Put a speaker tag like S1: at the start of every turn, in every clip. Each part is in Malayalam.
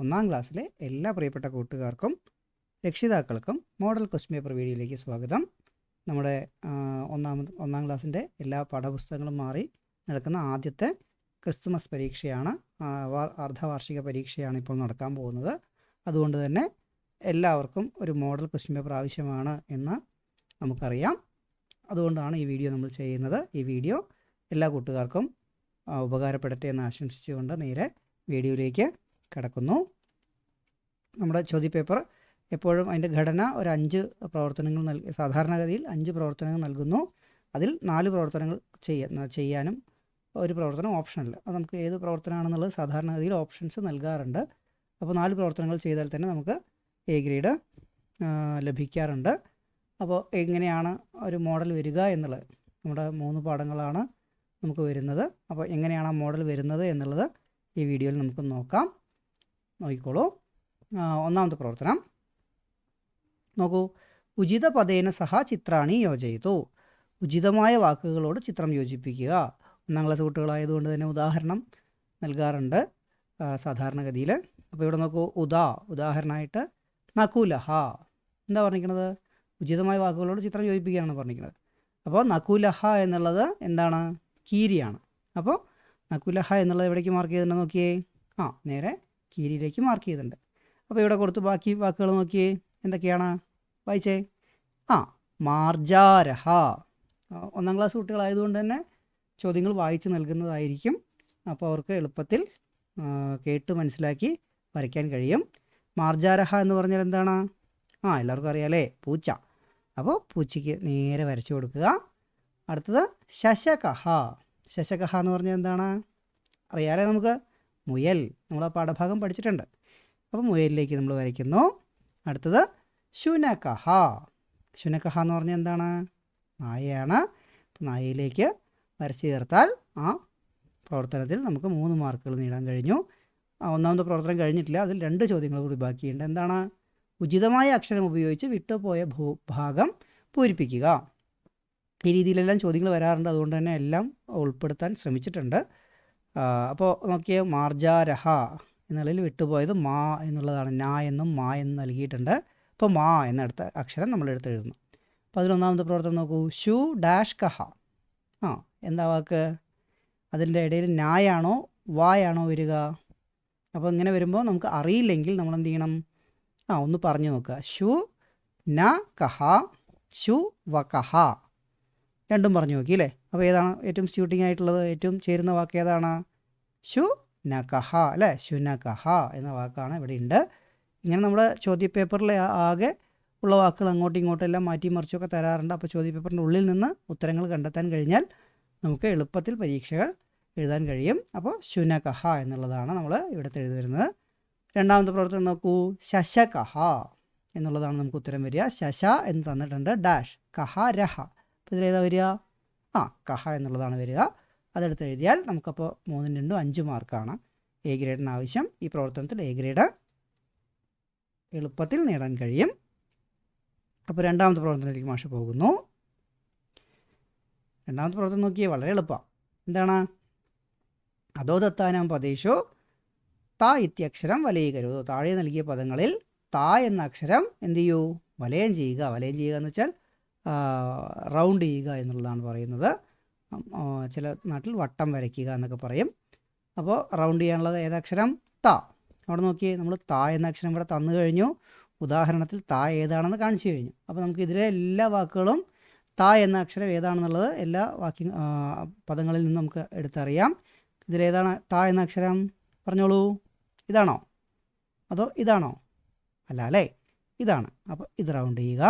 S1: ഒന്നാം ക്ലാസ്സിലെ എല്ലാ പ്രിയപ്പെട്ട കൂട്ടുകാർക്കും രക്ഷിതാക്കൾക്കും മോഡൽ ക്വസ്റ്റ്യൻ പേപ്പർ വീഡിയോയിലേക്ക് സ്വാഗതം. നമ്മുടെ ഒന്നാമത് ഒന്നാം ക്ലാസ്സിന്റെ എല്ലാ പാഠപുസ്തകങ്ങളും മാറി നടക്കുന്ന ആദ്യത്തെ ക്രിസ്തുമസ് പരീക്ഷയാണ് അർദ്ധവാർഷിക പരീക്ഷയാണ് ഇപ്പോൾ നടക്കാൻ പോകുന്നത്. അതുകൊണ്ട് തന്നെ എല്ലാവർക്കും ഒരു മോഡൽ ക്വസ്റ്റ്യൻ പേപ്പർ ആവശ്യമാണ് എന്ന് നമുക്കറിയാം. അതുകൊണ്ടാണ് ഈ വീഡിയോ നമ്മൾ ചെയ്യുന്നത്. ഈ വീഡിയോ എല്ലാ കൂട്ടുകാർക്കും ഉപകാരപ്പെടട്ടെ എന്ന് ആശംസിച്ചുകൊണ്ട് നേരെ വീഡിയോയിലേക്ക് കടക്കുന്നു. നമ്മുടെ ചോദ്യപേപ്പർ എപ്പോഴും അതിന്റെ ഘടന ഒരു അഞ്ച് പ്രവർത്തനങ്ങൾ നൽ സാധാരണഗതിയിൽ അഞ്ച് പ്രവർത്തനങ്ങൾ നൽകുന്നു. അതിൽ നാല് പ്രവർത്തനങ്ങൾ ചെയ്യാ ചെയ്യാനും ഒരു പ്രവർത്തനം ഓപ്ഷനല്ല അത് നമുക്ക് ഏത് പ്രവർത്തനമാണെന്നുള്ളത് സാധാരണഗതിയിൽ ഓപ്ഷൻസ് നൽകാറുണ്ട്. അപ്പോൾ നാല് പ്രവർത്തനങ്ങൾ ചെയ്താൽ തന്നെ നമുക്ക് എ ഗ്രേഡ് ലഭിക്കാറുണ്ട്. അപ്പോൾ എങ്ങനെയാണ് ഒരു മോഡൽ വരിക എന്നുള്ളത്? നമ്മുടെ മൂന്ന് പാഠങ്ങളാണ് നമുക്ക് വരുന്നത്. അപ്പോൾ എങ്ങനെയാണ് ആ മോഡൽ വരുന്നത് എന്നുള്ളത് ഈ വീഡിയോയിൽ നമുക്ക് നോക്കാം. നോക്കിക്കോളൂ. ഒന്നാമത്തെ പ്രവർത്തനം. നോക്കൂ ഉചിത പദേന സഹ ചിത്രാണി യോജയിത്തു ഉചിതമായ വാക്കുകളോട് ചിത്രം യോജിപ്പിക്കുക. ഒന്നാം ക്ലാസ് കുട്ടികളായതുകൊണ്ട് തന്നെ ഉദാഹരണം നൽകാറുണ്ട്. സാധാരണഗതിയിൽ. അപ്പോൾ ഇവിടെ നോക്കൂ ഉദാ ഉദാഹരണമായിട്ട് നകുലഹ. എന്താ പറഞ്ഞിരിക്കുന്നത് ഉചിതമായ വാക്കുകളോട് ചിത്രം യോജിപ്പിക്കുകയാണ് പറഞ്ഞിരിക്കുന്നത് അപ്പോൾ നകുലഹ എന്നുള്ളത് എന്താണ്? കീരിയാണ്. അപ്പോൾ നകുലഹ എന്നുള്ളത് എവിടേക്ക് മാർക്ക് ചെയ്തിട്ടുണ്ടെന്ന് നോക്കിയേ. ആ നേരെ കീരിയിലേക്ക് മാർക്ക് ചെയ്തിട്ടുണ്ട്. അപ്പോൾ ഇവിടെ കൊടുത്ത് ബാക്കി വാക്കുകൾ നോക്കിയേ എന്തൊക്കെയാണ്? വായിച്ചേ. ആ മാർജാരഹ. ഒന്നാം ക്ലാസ് കുട്ടികളായതുകൊണ്ട് തന്നെ ചോദ്യങ്ങൾ വായിച്ച് നൽകുന്നതായിരിക്കും. അപ്പോൾ അവർക്ക് എളുപ്പത്തിൽ കേട്ട് മനസ്സിലാക്കി വരയ്ക്കാൻ കഴിയും. മാർജാരഹ എന്ന് പറഞ്ഞാൽ എന്താണ്? ആ എല്ലാവർക്കും അറിയാലേ പൂച്ച. അപ്പോൾ പൂച്ചയ്ക്ക് നേരെ വരച്ചു കൊടുക്കുക. അടുത്തത് ശശകഹ. ശശകഹ എന്ന് പറഞ്ഞാൽ എന്താണ്? അറിയാലേ നമുക്ക്? മുയൽ. നമ്മൾ ആ പാഠഭാഗം പഠിച്ചിട്ടുണ്ട്. അപ്പോൾ മുയലിലേക്ക് നമ്മൾ വരയ്ക്കുന്നു. അടുത്തത് ശുനകഹ. ശുനകഹ എന്ന് പറഞ്ഞാൽ എന്താണ്? നായയാണ്. നായയിലേക്ക് വരച്ച് ചേർത്താൽ ആ പ്രവർത്തനത്തിൽ നമുക്ക് മൂന്ന് മാർക്കുകൾ നേടാൻ കഴിഞ്ഞു. ഒന്നാമത്തെ പ്രവർത്തനം കഴിഞ്ഞിട്ടില്ല. അതിൽ രണ്ട് ചോദ്യങ്ങൾ കൂടി ബാക്കിയുണ്ട്. എന്താണ്? ഉചിതമായ അക്ഷരം ഉപയോഗിച്ച് വിട്ടുപോയ ഭൂ ഭാഗം പൂരിപ്പിക്കുക. ഈ രീതിയിലെല്ലാം ചോദ്യങ്ങൾ വരാറുണ്ട്. അതുകൊണ്ട് തന്നെ എല്ലാം ഉൾപ്പെടുത്താൻ ശ്രമിച്ചിട്ടുണ്ട്. അപ്പോൾ നോക്കിയേ മാർജാരഹ എന്നുള്ളതിൽ വിട്ടുപോയത് മാ എന്നുള്ളതാണ്. നാ എന്നും മാ എന്നും നൽകിയിട്ടുണ്ട്. അപ്പോൾ മാ എന്നെടുത്ത അക്ഷരം നമ്മൾ എടുത്ത് എഴുതുന്നു അപ്പോൾ പ്രവർത്തനം നോക്കൂ. ഷു ഡാഷ് കഹ. ആ എന്താ വാക്ക്? അതിന്റെ ഇടയിൽ നായാണോ വായാണോ വരിക? അപ്പോൾ ഇങ്ങനെ വരുമ്പോൾ നമുക്ക് അറിയില്ലെങ്കിൽ നമ്മൾ എന്ത് ചെയ്യണം? ആ ഒന്ന് പറഞ്ഞു നോക്കുക. ഷു ന കഹ ഷു വ കഹ. രണ്ടും പറഞ്ഞു നോക്കി അല്ലേ? അപ്പോൾ ഏതാണ് ഏറ്റവും സ്യൂട്ടിംഗ് ആയിട്ടുള്ളത്? ഏറ്റവും ചേരുന്ന വാക്ക് ഏതാണ്? ഷു നഖ അല്ലേ? ശുനഖ എന്ന വാക്കാണ് ഇവിടെ ഉണ്ട്. ഇങ്ങനെ നമ്മുടെ ചോദ്യപേപ്പറിലെ ആകെ ഉള്ള വാക്കുകൾ അങ്ങോട്ടും ഇങ്ങോട്ടും എല്ലാം മാറ്റി മറിച്ചൊക്കെ തരാറുണ്ട്. അപ്പോൾ ചോദ്യപേപ്പറിന്റെ ഉള്ളിൽ നിന്ന് ഉത്തരങ്ങൾ കണ്ടെത്താൻ കഴിഞ്ഞാൽ നമുക്ക് എളുപ്പത്തിൽ പരീക്ഷകൾ എഴുതാൻ കഴിയും. അപ്പോൾ ശുനകഹ എന്നുള്ളതാണ് നമ്മൾ ഇവിടെ എഴുതി വരുന്നത്. രണ്ടാമത്തെ പ്രവർത്തനം നോക്കൂ. ശശകഹ എന്നുള്ളതാണ് നമുക്ക് ഉത്തരം വരിക. ശശ എന്ന് തന്നിട്ടുണ്ട്. ഡാഷ്. കഹ രഹ അപ്പോൾ ഇതിലേതാ വരിക? ആ കഹ എന്നുള്ളതാണ് വരിക. അതെടുത്ത് എഴുതിയാൽ നമുക്കപ്പോൾ മൂന്നും രണ്ടും അഞ്ച് മാർക്കാണ്. എ ഗ്രേഡിന് ആവശ്യം ഈ പ്രവർത്തനത്തിൽ എ ഗ്രേഡ് എളുപ്പത്തിൽ നേടാൻ കഴിയും. അപ്പോൾ രണ്ടാമത്തെ പ്രവർത്തനത്തിലേക്ക് മാഷ് പോകുന്നു. രണ്ടാമത്തെ പ്രവർത്തനം നോക്കിയേ വളരെ എളുപ്പമാണ് എന്താണ്? അതോ ദത്താനം പദേശോ താ ഇത്യക്ഷരം വലയീകരുത് താഴെ നൽകിയ പദങ്ങളിൽ താ എന്ന അക്ഷരം എന്ത് ചെയ്യൂ? വലയം ചെയ്യുക. വലയം ചെയ്യുക എന്ന് വെച്ചാൽ റൗണ്ട് ചെയ്യുക എന്നുള്ളതാണ് പറയുന്നത്. ചില നാട്ടിൽ വട്ടം വരയ്ക്കുക എന്നൊക്കെ പറയും. അപ്പോൾ റൗണ്ട് ചെയ്യാനുള്ളത് ഏതക്ഷരം? ത. അവിടെ നോക്കിയേ നമ്മൾ ത എന്ന അക്ഷരം ഇവിടെ തന്നു കഴിഞ്ഞു. ഉദാഹരണത്തിൽ ത ഏതാണെന്ന് കാണിച്ചു കഴിഞ്ഞു. അപ്പോൾ നമുക്ക് ഇതിലെ എല്ലാ വാക്കുകളും ത എന്ന അക്ഷരം ഏതാണെന്നുള്ളത് എല്ലാ വാക്യ പദങ്ങളിൽ നിന്നും നമുക്ക് എടുത്തറിയാം. ഇതിലേതാണ് ത എന്ന അക്ഷരം? പറഞ്ഞോളൂ. ഇതാണോ? അതോ ഇതാണോ? അല്ല അല്ലേ? ഇതാണ്. അപ്പോൾ ഇത് റൗണ്ട് ചെയ്യുക.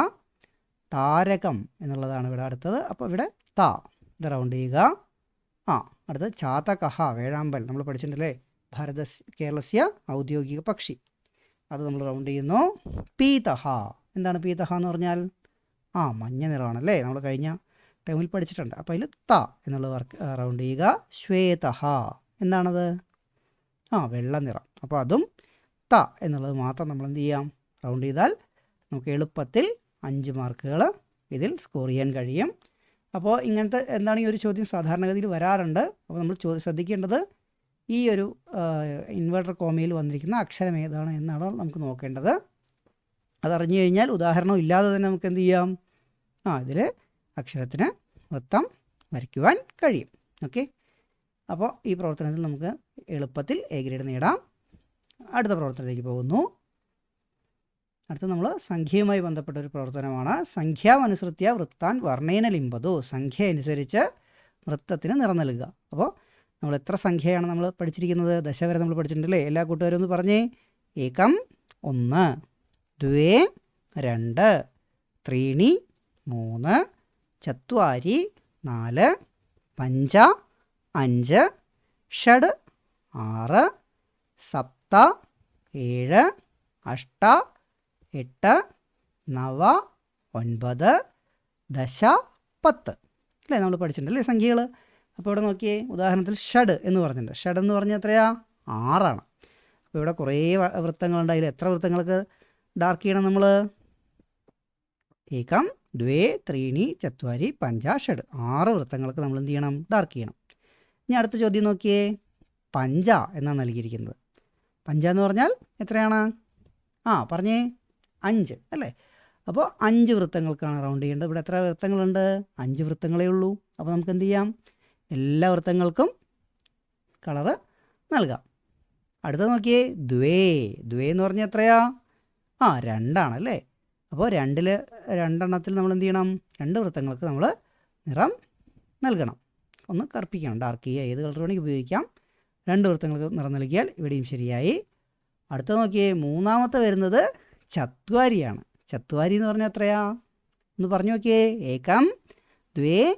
S1: താരകം എന്നുള്ളതാണ് ഇവിടെ അടുത്തത്. അപ്പോൾ ഇവിടെ ത. ഇത് റൗണ്ട് ചെയ്യുക. ആ അടുത്തത് ചാതകഹ വേഴാമ്പൽ. നമ്മൾ പഠിച്ചിട്ടുണ്ടല്ലേ? ഭാരത കേരളസ്യ ഔദ്യോഗിക പക്ഷി. അത് നമ്മൾ റൗണ്ട് ചെയ്യുന്നു. പീതഹ. എന്താണ് പീതഹ എന്ന് പറഞ്ഞാൽ? ആ മഞ്ഞ നിറമാണല്ലേ? നമ്മൾ കഴിഞ്ഞ ടൈമിൽ പഠിച്ചിട്ടുണ്ട്. അപ്പോൾ അതിൽ ത എന്നുള്ളത് വർക്ക് റൗണ്ട് ചെയ്യുക. ശ്വേതഹ. എന്താണത്? ആ വെള്ള നിറം. അപ്പോൾ അതും ത എന്നുള്ളത് മാത്രം നമ്മൾ എന്ത് ചെയ്യാം? റൗണ്ട് ചെയ്താൽ നമുക്ക് എളുപ്പത്തിൽ അഞ്ച് മാർക്കുകൾ ഇതിൽ സ്കോർ ചെയ്യാൻ കഴിയും. അപ്പോൾ ഇങ്ങനത്തെ എന്താണ് ഈ ഒരു ചോദ്യം സാധാരണഗതിയിൽ വരാറുണ്ട്. അപ്പോൾ നമ്മൾ ചോ ശ്രദ്ധിക്കേണ്ടത് ഈ ഒരു ഇൻവെർട്ടർ കോമയിൽ വന്നിരിക്കുന്ന അക്ഷരം ഏതാണ് എന്നാണ് നമുക്ക് നോക്കേണ്ടത്. അതറിഞ്ഞു കഴിഞ്ഞാൽ ഉദാഹരണം ഇല്ലാതെ തന്നെ നമുക്ക് എന്ത് ചെയ്യാം? ആ ഇതിൽ അക്ഷരത്തിന് വൃത്തം വരയ്ക്കുവാൻ കഴിയും. ഓക്കെ? അപ്പോൾ ഈ പ്രവർത്തനത്തിൽ നമുക്ക് എളുപ്പത്തിൽ എ ഗ്രേഡ് നേടാം. അടുത്ത പ്രവർത്തനത്തിലേക്ക് പോകുന്നു. അടുത്ത നമ്മൾ സംഖ്യയുമായി ബന്ധപ്പെട്ട ഒരു പ്രവർത്തനമാണ്. സംഖ്യാമനുസൃത്യ വൃത്താൻ വർണേന ലിംബതു. സംഖ്യ അനുസരിച്ച് വൃത്തത്തിന് നിറം നൽകുക അപ്പോൾ നമ്മൾ എത്ര സംഖ്യയാണ് നമ്മൾ പഠിച്ചിരിക്കുന്നത്? ദശ വരെ നമ്മൾ പഠിച്ചിട്ടുണ്ടല്ലേ? എല്ലാ കൂട്ടുകാരും ഒന്ന് പറഞ്ഞേ. ഏകം ഒന്ന് ദ്വേ രണ്ട് ത്രീണി മൂന്ന് ചത്വാരി നാല് പഞ്ച അഞ്ച് ഷഡ് ആറ് സപ്ത ഏഴ് അഷ്ട എട്ട് നവ ഒൻപത് ദശ പത്ത്. അല്ലേ? നമ്മൾ പഠിച്ചിട്ടുണ്ടല്ലേ സംഖ്യകൾ അപ്പോൾ ഇവിടെ നോക്കിയേ ഉദാഹരണത്തിൽ ഷഡ് എന്ന് പറഞ്ഞിട്ടുണ്ട്. ഷഡ് എന്ന് പറഞ്ഞാൽ എത്രയാ? ആറാണ്. അപ്പോൾ ഇവിടെ കുറേ വൃത്തങ്ങളുണ്ട്. അതിൽ എത്ര വൃത്തങ്ങൾക്ക് ഡാർക്ക് ചെയ്യണം നമ്മൾ ഏകം ദ്വേ ത്രീണി ചത്വാരി പഞ്ച ഷഡ്. ആറ് വൃത്തങ്ങൾക്ക് നമ്മൾ എന്ത് ചെയ്യണം? ഡാർക്ക് ചെയ്യണം. ഇനി അടുത്ത ചോദ്യം നോക്കിയേ പഞ്ച എന്നാണ് നൽകിയിരിക്കുന്നത്. പഞ്ച എന്ന് പറഞ്ഞാൽ എത്രയാണ്? ആ പറഞ്ഞേ അഞ്ച് അല്ലേ? അപ്പോൾ അഞ്ച് വൃത്തങ്ങൾക്കാണ് റൗണ്ട് ചെയ്യേണ്ടത്. ഇവിടെ എത്ര വൃത്തങ്ങളുണ്ട്? അഞ്ച് വൃത്തങ്ങളേ ഉള്ളൂ. അപ്പോൾ നമുക്ക് എന്ത് ചെയ്യാം? എല്ലാ വൃത്തങ്ങൾക്കും കളറ് നൽകാം. അടുത്ത നോക്കിയേ ദ്വേ. ദ്വേ എന്ന് പറഞ്ഞാൽ എത്രയാ? ആ രണ്ടാണ് അല്ലേ? അപ്പോൾ രണ്ടിൽ രണ്ടെണ്ണത്തിൽ നമ്മൾ എന്ത് ചെയ്യണം? രണ്ട് വൃത്തങ്ങൾക്ക് നമ്മൾ നിറം നൽകണം. ഒന്ന് കറുപ്പിക്കണം. ഡാർക്ക് ചെയ്യുക ഏത് കളർ വേണമെങ്കിൽ ഉപയോഗിക്കാം. രണ്ട് വൃത്തങ്ങൾക്ക് നിറം നൽകിയാൽ ഇവിടെയും ശരിയായി. അടുത്ത നോക്കിയേ മൂന്നാമത്തെ വരുന്നത് ചത്വാരിയാണ്. ചത്വാരി എന്ന് പറഞ്ഞാൽ എത്രയാ? ഒന്ന് പറഞ്ഞു നോക്കിയേ. ഏകം ദ്വേ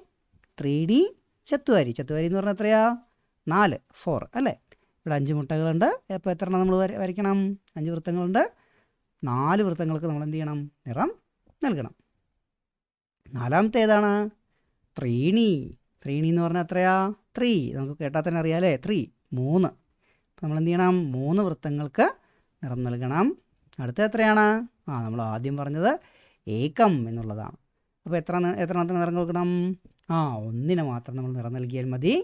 S1: ത്രീ ഡി ചത്വാരി. ചത്വാരി എന്ന് പറഞ്ഞാൽ എത്രയാ? നാല് ഫോർ അല്ലേ? ഇവിടെ അഞ്ച് മുട്ടകളുണ്ട്. അപ്പോൾ എത്ര നമ്മൾ വരയ്ക്കണം? അഞ്ച് വൃത്തങ്ങളുണ്ട്. നാല് വൃത്തങ്ങൾക്ക് നമ്മൾ എന്ത് ചെയ്യണം? നിറം നൽകണം. നാലാമത്തെ ഏതാണ്? ത്രീണി. ത്രീണി എന്ന് പറഞ്ഞാൽ എത്രയാ? ത്രീ. നമുക്ക് കേട്ടാൽ തന്നെ അറിയാലേ ത്രീ മൂന്ന്. നമ്മൾ എന്ത് ചെയ്യണം? മൂന്ന് വൃത്തങ്ങൾക്ക് നിറം നൽകണം. അടുത്ത എത്രയാണ്? ആ നമ്മൾ ആദ്യം പറഞ്ഞത് ഏകം എന്നുള്ളതാണ്. അപ്പോൾ എത്ര എത്ര മാത്രം നിറം കൊടുക്കണം? ആ ഒന്നിന് മാത്രം നമ്മൾ നിറം നൽകിയാൽ മതി.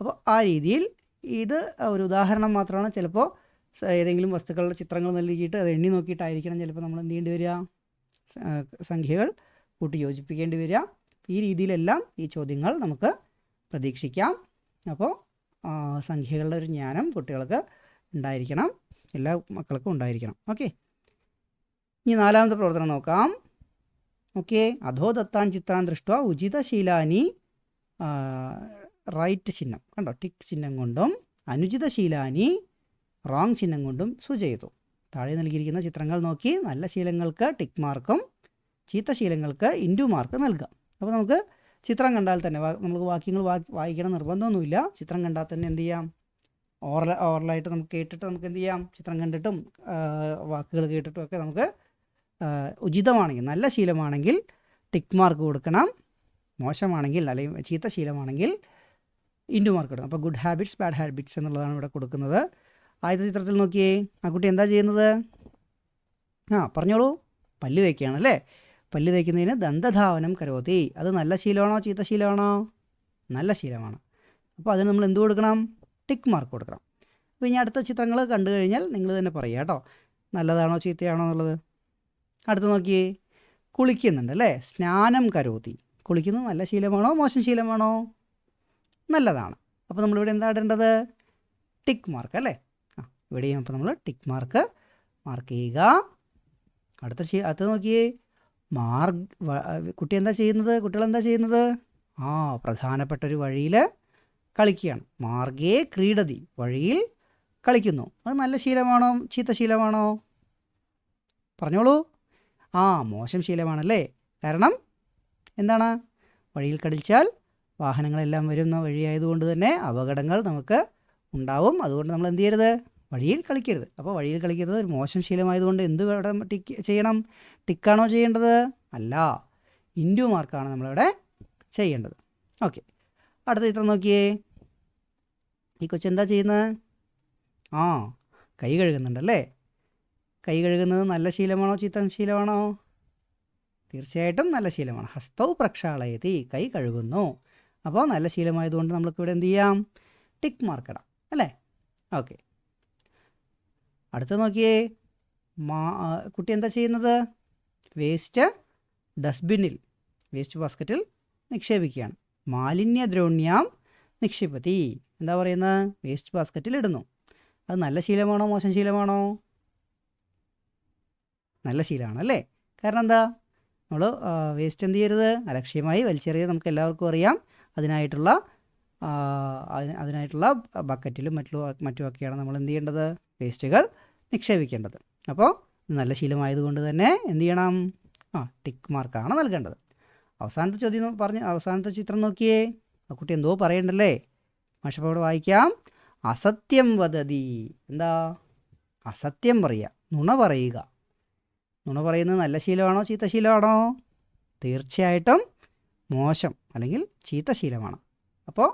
S1: അപ്പോൾ ആ രീതിയിൽ ഇത് ഒരു ഉദാഹരണം മാത്രമാണ്. ചിലപ്പോൾ ഏതെങ്കിലും വസ്തുക്കളുടെ ചിത്രങ്ങൾ നൽകിയിട്ട് അത് എണ്ണി നോക്കിയിട്ടായിരിക്കണം ചിലപ്പോൾ നമ്മൾ എന്ത് ചെയ്യേണ്ടി വരിക? സംഖ്യകൾ കൂട്ടി യോജിപ്പിക്കേണ്ടി വരിക. ഈ രീതിയിലെല്ലാം ഈ ചോദ്യങ്ങൾ നമുക്ക് പ്രതീക്ഷിക്കാം. അപ്പോൾ സംഖ്യകളുടെ ഒരു ജ്ഞാനം കുട്ടികൾക്ക് ഉണ്ടായിരിക്കണം. എല്ലാ മക്കൾക്കും ഉണ്ടായിരിക്കണം. ഓക്കെ. ഇനി നാലാമത്തെ പ്രവർത്തനം നോക്കാം. ഓക്കെ അധോ ദത്താൻ ചിത്രാൻ ദൃഷ്ട ഉചിതശീലാനി റൈറ്റ് ചിഹ്നം. കണ്ടോ? ടിക് ചിഹ്നം കൊണ്ടും അനുചിതശീലാനി റോങ് ചിഹ്നം കൊണ്ടും സൂചിതു താഴെ നൽകിയിരിക്കുന്ന ചിത്രങ്ങൾ നോക്കി നല്ല ശീലങ്ങൾക്ക് ടിക് മാർക്കും ചീത്ത ശീലങ്ങൾക്ക് ഇൻഡു മാർക്ക് നൽകാം. അപ്പോൾ നമുക്ക് ചിത്രം കണ്ടാൽ തന്നെ നമുക്ക് വാക്യങ്ങൾ വായിക്കണം നിർബന്ധമൊന്നുമില്ല. ചിത്രം കണ്ടാൽ തന്നെ എന്ത് ചെയ്യാം? ഓറൽ ഓറലായിട്ട് നമുക്ക് കേട്ടിട്ട് നമുക്ക് എന്ത് ചെയ്യാം? ചിത്രം കണ്ടിട്ടും വാക്കുകൾ കേട്ടിട്ടും ഒക്കെ നമുക്ക് ഉചിതമാണെങ്കിൽ നല്ല ശീലമാണെങ്കിൽ ടിക്ക് മാർക്ക് കൊടുക്കണം. മോശമാണെങ്കിൽ അല്ലെങ്കിൽ ചീത്ത ശീലമാണെങ്കിൽ ഇൻഡു മാർക്ക് കൊടുക്കണം അപ്പോൾ ഗുഡ് ഹാബിറ്റ്സ് ബാഡ് ഹാബിറ്റ്സ് എന്നുള്ളതാണ് ഇവിടെ കൊടുക്കുന്നത്. ആദ്യത്തെ ചിത്രത്തിൽ നോക്കിയേ ആ കുട്ടി എന്താ ചെയ്യുന്നത്? ആ പറഞ്ഞോളൂ. പല്ല് തേക്കുകയാണ് അല്ലേ? പല്ല് തേക്കുന്നതിന് ദന്തധാവനം കരോതി അത് നല്ല ശീലമാണോ ചീത്ത ശീലമാണോ? നല്ല ശീലമാണ്. അപ്പോൾ അതിന് നമ്മൾ എന്ത് കൊടുക്കണം? ടിക്ക് മാർക്ക് കൊടുക്കണം. അപ്പോൾ ഇനി അടുത്ത ചിത്രങ്ങൾ കണ്ടു കഴിഞ്ഞാൽ നിങ്ങൾ തന്നെ പറയുക കേട്ടോ. നല്ലതാണോ ചീത്തയാണോ എന്നുള്ളത്? അടുത്ത് നോക്കിയേ. കുളിക്കുന്നുണ്ട് അല്ലേ? സ്നാനം കരോതി. കുളിക്കുന്നത് നല്ല ശീലമാണോ? മോശം ശീലമാണോ? നല്ലതാണ്. അപ്പോൾ നമ്മളിവിടെ എന്താ ഇടേണ്ടത്? ടിക്ക് മാർക്ക് അല്ലേ? ആ ഇവിടെയും അപ്പോൾ നമ്മൾ ടിക്ക് മാർക്ക് മാർക്ക് ചെയ്യുക. അടുത്ത ശീ അടുത്ത് നോക്കിയേ. മാർഗ് കുട്ടി എന്താ ചെയ്യുന്നത്? കുട്ടികൾ എന്താ ചെയ്യുന്നത്? ആ പ്രധാനപ്പെട്ട ഒരു വഴിയിൽ കളിക്കുകയാണ്. മാർഗേ ക്രീഡതി വഴിയിൽ കളിക്കുന്നു. അത് നല്ല ശീലമാണോ? ചീത്ത ശീലമാണോ? പറഞ്ഞോളൂ. ആ മോശം ശീലമാണല്ലേ? കാരണം എന്താണ്? വഴിയിൽ കടിച്ചാൽ വാഹനങ്ങളെല്ലാം വരുന്ന വഴിയായതുകൊണ്ട് തന്നെ അപകടങ്ങൾ നമുക്ക് ഉണ്ടാവും. അതുകൊണ്ട് നമ്മൾ എന്ത് ചെയ്യരുത്? വഴിയിൽ കളിക്കരുത്. അപ്പോൾ വഴിയിൽ കളിക്കുന്നത് ഒരു മോശം ശീലമായതുകൊണ്ട് എന്ത് ഇവിടെ ടിക്ക് ചെയ്യണം? ടിക്കാണോ ചെയ്യേണ്ടത്? അല്ല. ഇൻഡു മാർക്കാണ് നമ്മളിവിടെ ചെയ്യേണ്ടത്. ഓക്കെ. അടുത്ത ചിത്രം നോക്കിയേ. ഈ കൊച്ചെന്താ ചെയ്യുന്നത്? ആ കൈ കഴുകുന്നുണ്ടല്ലേ? കൈ കഴുകുന്നത് നല്ല ശീലമാണോ? ചീത്ത ശീലമാണോ? തീർച്ചയായിട്ടും നല്ല ശീലമാണ്. ഹസ്തൗ പ്രക്ഷാളയതി കൈ കഴുകുന്നു. അപ്പോൾ നല്ല ശീലമായതുകൊണ്ട് നമ്മൾക്ക് ഇവിടെ എന്ത് ചെയ്യാം? ടിക്ക് മാർക്ക് ഇടാം അല്ലേ? ഓക്കെ. അടുത്ത് നോക്കിയേ. മാ കുട്ടി എന്താ ചെയ്യുന്നത്? വേസ്റ്റ് ഡസ്റ്റ്ബിന്നിൽ വേസ്റ്റ് ബാസ്ക്കറ്റിൽ നിക്ഷേപിക്കുകയാണ്. മാലിന്യ ദ്രോണ്യാം നിക്ഷിപ്പതി എന്താ പറയുന്നത്? വേസ്റ്റ് ബാസ്ക്കറ്റിൽ ഇടുന്നു. അത് നല്ല ശീലമാണോ? മോശം ശീലമാണോ? നല്ല ശീലമാണ് അല്ലേ? കാരണം എന്താ? നമ്മൾ വേസ്റ്റ് എന്ത് ചെയ്യരുത്? അലക്ഷ്യമായി വലിച്ചെറിയത് നമുക്ക് എല്ലാവർക്കും അറിയാം. അതിനായിട്ടുള്ള അതിനായിട്ടുള്ള ബക്കറ്റിലും മറ്റു മറ്റുമൊക്കെയാണ് നമ്മൾ എന്ത് ചെയ്യേണ്ടത്? വേസ്റ്റുകൾ നിക്ഷേപിക്കേണ്ടത്. അപ്പോൾ നല്ല ശീലമായതുകൊണ്ട് തന്നെ എന്ത് ചെയ്യണം? ആ ടിക്ക് മാർക്കാണ് നൽകേണ്ടത്. അവസാനത്തെ ചോദ്യം പറഞ്ഞു അവസാനത്തെ ചിത്രം നോക്കിയേ. ആ കുട്ടി എന്തോ പറയണ്ടല്ലേ? മാഷപ്പോൾ വായിക്കാം. അസത്യം വദതി. എന്താ? അസത്യം പറയുക നുണ പറയുക. നുണ പറയുന്നത് നല്ല ശീലമാണോ? ചീത്ത ശീലമാണോ? തീർച്ചയായിട്ടും മോശം അല്ലെങ്കിൽ ചീത്ത ശീലമാണ്. അപ്പോൾ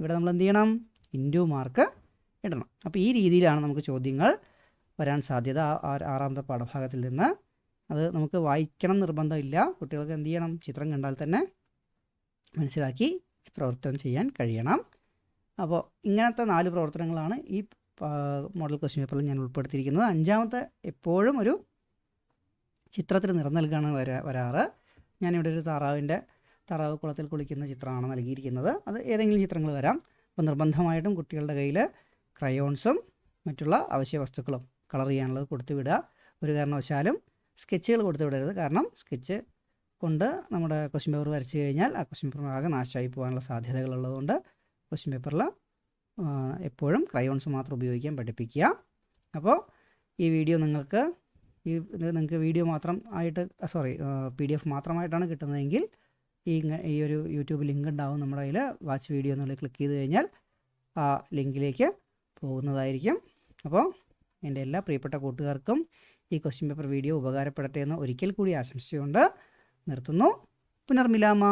S1: ഇവിടെ നമ്മൾ എന്ത് ചെയ്യണം? ഇന്റു മാർക്ക് ഇടണം. അപ്പോൾ ഈ രീതിയിലാണ് നമുക്ക് ചോദ്യങ്ങൾ വരാൻ സാധ്യത ആറാമത്തെ പാഠഭാഗത്തിൽ നിന്ന്. അത് നമുക്ക് വായിക്കണം നിർബന്ധമില്ല. കുട്ടികൾക്ക് എന്ത് ചെയ്യണം? ചിത്രം കണ്ടാൽ തന്നെ മനസ്സിലാക്കി പ്രവർത്തനം ചെയ്യാൻ കഴിയണം. അപ്പോൾ ഇങ്ങനത്തെ നാല് പ്രവർത്തനങ്ങളാണ് ഈ മോഡൽ ക്വസ്റ്റ്യൻ പേപ്പറിൽ ഞാൻ ഉൾപ്പെടുത്തിയിരിക്കുന്നത്. അഞ്ചാമത്തെ എപ്പോഴും ഒരു ചിത്രത്തിൽ നിറം നൽകുകയാണ് വരാ വരാറ്. ഞാനിവിടെ ഒരു താറാവിന്റെ താറാവ് കുളത്തിൽ കുളിക്കുന്ന ചിത്രമാണ് നൽകിയിരിക്കുന്നത്. അത് ഏതെങ്കിലും ചിത്രങ്ങൾ വരാം. അപ്പോൾ നിർബന്ധമായിട്ടും കുട്ടികളുടെ കയ്യിൽ ക്രയോൺസും മറ്റുള്ള അവശ്യ വസ്തുക്കളും കളർ ചെയ്യാനുള്ളത് കൊടുത്തു വിടുക. ഒരു കാരണവശാലും സ്കെച്ചുകൾ കൊടുത്തു വിടരുത്. കാരണം സ്കെച്ച് കൊണ്ട് നമ്മുടെ ക്വസ്റ്റ്യൻ പേപ്പർ വരച്ച് കഴിഞ്ഞാൽ ആ ക്വസ്റ്റ്യൻ പേപ്പർ ആകെ നാശമായി പോകാനുള്ള സാധ്യതകളുള്ളതുകൊണ്ട് ക്വസ്റ്റ്യൻ പേപ്പറിൽ എപ്പോഴും ക്രയോൺസ് മാത്രം ഉപയോഗിക്കാൻ പഠിപ്പിക്കുക. അപ്പോൾ ഈ വീഡിയോ നിങ്ങൾക്ക് ഈ ഇത് നിങ്ങൾക്ക് വീഡിയോ മാത്രം ആയിട്ട് സോറി പി ഡി എഫ് മാത്രമായിട്ടാണ് കിട്ടുന്നതെങ്കിൽ ഈ ഈ ഒരു യൂട്യൂബ് ലിങ്ക് ഉണ്ടാവും നമ്മുടെ കയ്യിൽ വാച്ച് വീഡിയോ എന്നുള്ളത് ക്ലിക്ക് ചെയ്ത് കഴിഞ്ഞാൽ ആ ലിങ്കിലേക്ക് പോകുന്നതായിരിക്കും. അപ്പോൾ എന്റെ എല്ലാ പ്രിയപ്പെട്ട കൂട്ടുകാർക്കും ഈ ക്വസ്റ്റ്യൻ പേപ്പർ വീഡിയോ ഉപകാരപ്പെടട്ടെ എന്ന് ഒരിക്കൽ കൂടി ആശംസിച്ചുകൊണ്ട് നിർത്തുന്നു. പുനർമിലാമ?